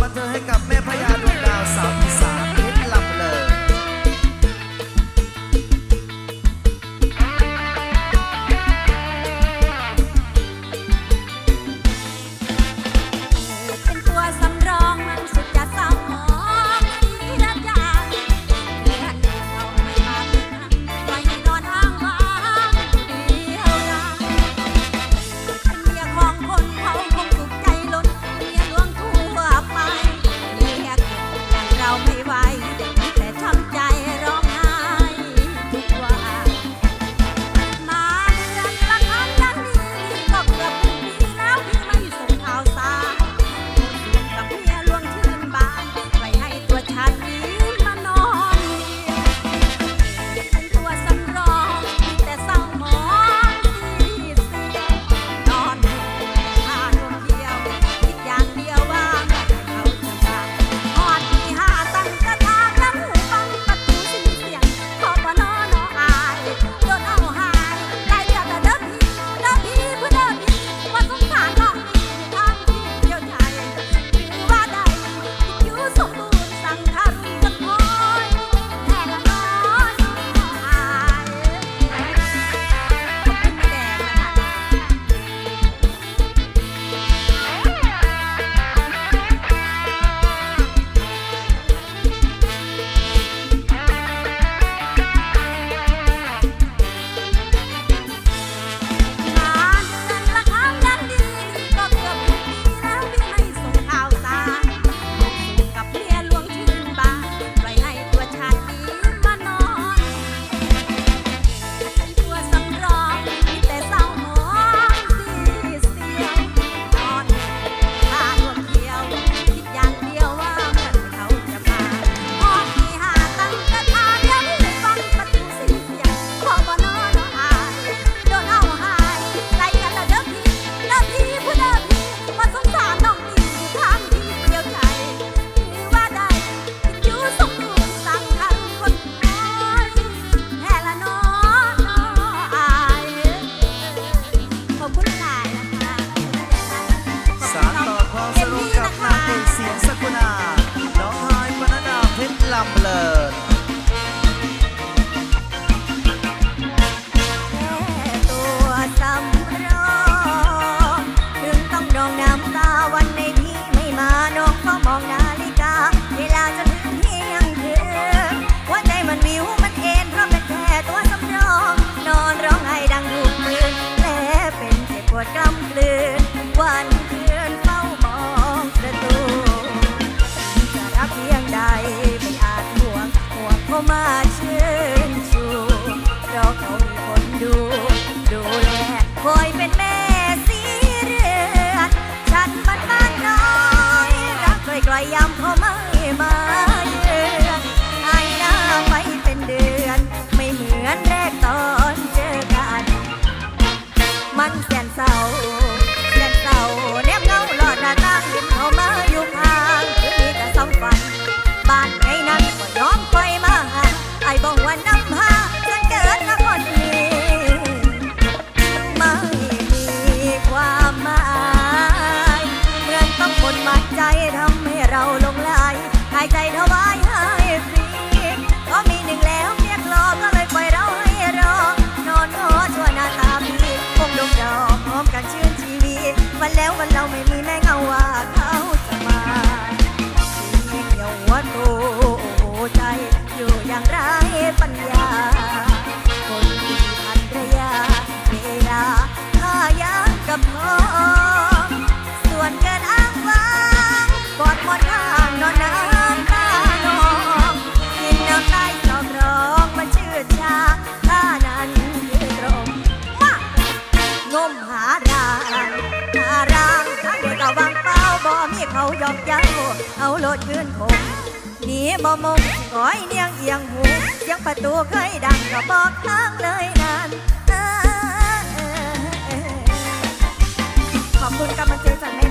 บันเธอให้กับ แล้ววันเราไม่มีแม่เงาว่าเขาจะมาที่เดียววัาโตใจอยู่อย่างไรปัญญา คนที่พันรยาเวลาข้ายากับพ้อส่วนเกินอ้างว้างกอดหมดทางนอนน้ำตานองกินน้ำใต้ตอกร้องมันชื่อชาท่านั้นยืนตรงมางมหาราง หาร่างข้างเด็กวังเป้าบ่มีเขาหยอกเย้าเอาโลดขึ้นคงหนีบ่มงก้อยเนียงเอียงหูเสียงประตูเคยดังก็บอกทางเลยนานขอบคุณกำลังใจจากแม่